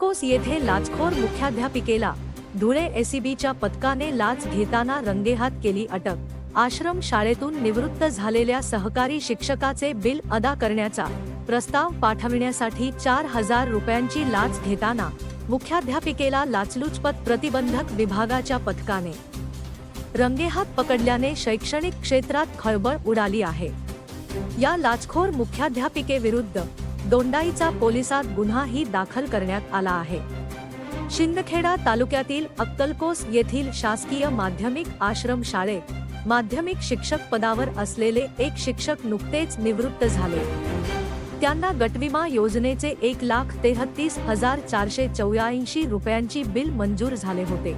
कोस येथे लाचखोर मुख्याध्यापिकेला धुळे एसीबीच्या पथकाने लाच घेताना रंगेहात केली अटक. आश्रम शाळेतून निवृत्त झालेल्या सहकारी शिक्षकाचे बिल अदा करण्याचा प्रस्ताव पाठविण्यासाठी चार हजार रुपयांची लाच घेताना मुख्याध्यापिकेला लाचलुचपत प्रतिबंधक विभागाच्या पथकाने. रंगेहात पकडल्याने शैक्षणिक क्षेत्रात खळबळ उडाली आहे. या लाचखोर मुख्याध्यापिकेविरुद्ध दोंडाईचा पोलिसात गुन्हाही दाखल करण्यात आला आहे. शिंदखेडा तालुक्यातील अक्कलकोस येथील शासकीय माध्यमिक आश्रम शाळेत माध्यमिक शिक्षक पदावर असलेले एक शिक्षक नुकतेच निवृत्त झाले. त्यांना गटविमा योजनेचे एक लाख तेहतीस हजार चारशे चौऱ्याऐंशी रुपयांची बिल मंजूर झाले होते.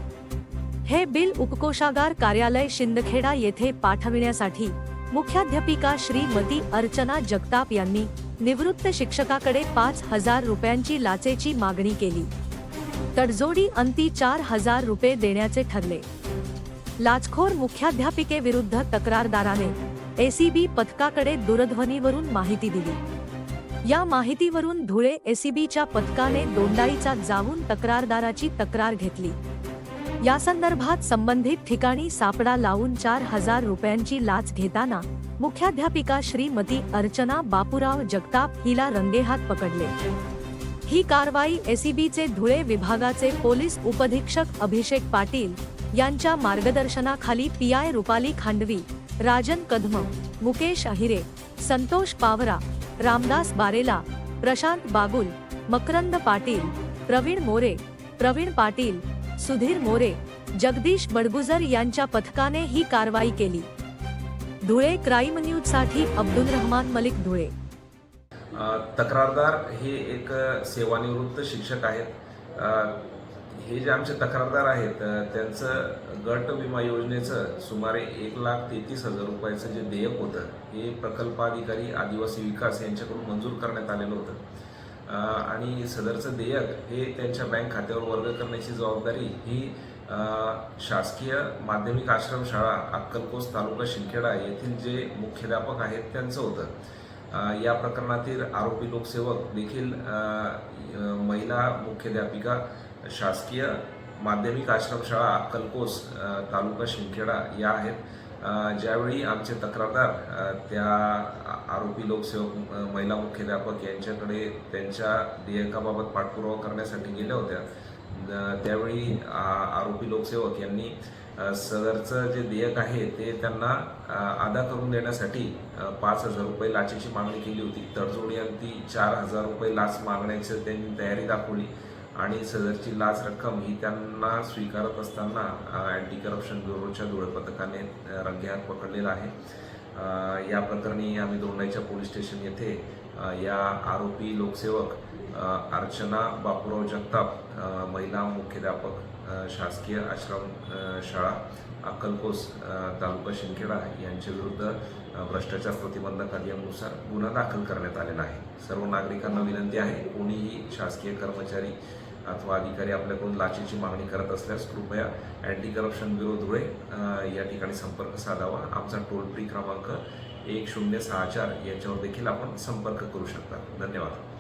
हे बिल उपकोषागार कार्यालय शिंदखेडा येथे पाठविण्यासाठी मुख्याध्यापिका श्रीमती अर्चना जगताप यांनी निवृत्त शिक्षकाकडे पाच हजार रुपयांची लाचेची मागणी केली. तडजोडी अंती चार हजार रुपये देण्याचे ठरले. लाचखोर मुख्याध्यापिकेविरुद्ध तक्रारदाराने एसीबी पथकाकडे दूरध्वनीवरून माहिती दिली. या माहितीवरून धुळे एसीबीच्या पथकाने दोंडाईचा जाऊन तक्रारदाराची तक्रार घेतली. या संदर्भात संबंधित ठिकाणी सापडा लावून चार हजार रुपयांची लाच घेताना मुख्याध्यापिका श्रीमती अर्चना बापूराव जगताप हिला रंगेहात पकडले. ही कारवाई एसीबीचे धुळे विभागाचे पोलीस उपधीक्षक अभिषेक पाटील यांच्या मार्गदर्शनाखाली पीआय रुपाली खांडवी राजन कदम मुकेश अहिरे संतोष पावरा रामदास बारेला प्रशांत बागुल मकरंद पाटील प्रवीण मोरे प्रवीण पाटील सुधीर मोरे जगदीश बडगुजर यांच्या पथकाने ही कारवाई केली. धुळे क्राईम न्यूजसाठी अब्दुल रहमान मलिक धुळे. तक्रारदार हे एक सेवानिवृत्त शिक्षक आहेत. हे जे आमचे तक्रारदार आहेत त्यांचं गट विमा योजनेचं सुमारे एक लाख तेहतीस हजार रुपयाचं जे देयक होतं हे प्रकल्पाधिकारी आदिवासी विकास यांच्याकडून मंजूर करण्यात आलेलं होतं. आणि सदरचं देयक हे त्यांच्या बँक खात्यावर वर्ग करण्याची जबाबदारी ही शासकीय माध्यमिक आश्रमशाळा अक्कलकोस तालुका शिंदखेडा येथील जे मुख्याध्यापक आहेत त्यांचं होतं. या प्रकरणातील आरोपी लोकसेवक देखील महिला मुख्याध्यापिका शासकीय माध्यमिक आश्रमशाळा अक्कलकोस तालुका शिंदखेडा या आहेत. ज्यावेळी आमचे तक्रारदार त्या आरोपी लोकसेवक महिला मुख्याध्यापक यांच्याकडे त्यांच्या देयकाबाबत पाठपुरावा करण्यासाठी गेल्या होत्या. त्यावेळी आरोपी लोकसेवक यांनी सदरचं जे देयक आहे ते त्यांना अदा करून देण्यासाठी पाच हजार रुपये लाचेची मागणी केली होती. तडजोडी अंती चार हजार रुपये लाच मागण्याची त्यांनी तयारी दाखवली. आणि सदरची लाच रक्कम ही त्यांना स्वीकारत असताना अँटी करप्शन ब्युरोच्या धुळपथकाने रंग्यात रंगेहात पकडलेला आहे. या प्रकरणी आम्ही दोंडाईच्या पोलीस स्टेशन येथे या आरोपी लोकसेवक अर्चना बापूराव जगताप महिला मुख्याध्यापक शासकीय आश्रम शाळा अक्कलकोस तालुका शिंदखेडा यांच्या विरुद्ध भ्रष्टाचार प्रतिबंधक अधिनियमानुसार गुन्हा दाखल करण्यात आलेला आहे. सर्व नागरिकांना विनंती आहे कोणीही शासकीय कर्मचारी अथवा अधिकारी आपल्याकडून लाचेची मागणी करत असल्यास कृपया अँटी करप्शन ब्युरो धुळे या ठिकाणी संपर्क साधावा. आमचा टोल फ्री क्रमांक एक शून्य सहा चार याच्यावर देखील आपण संपर्क करू शकता. धन्यवाद.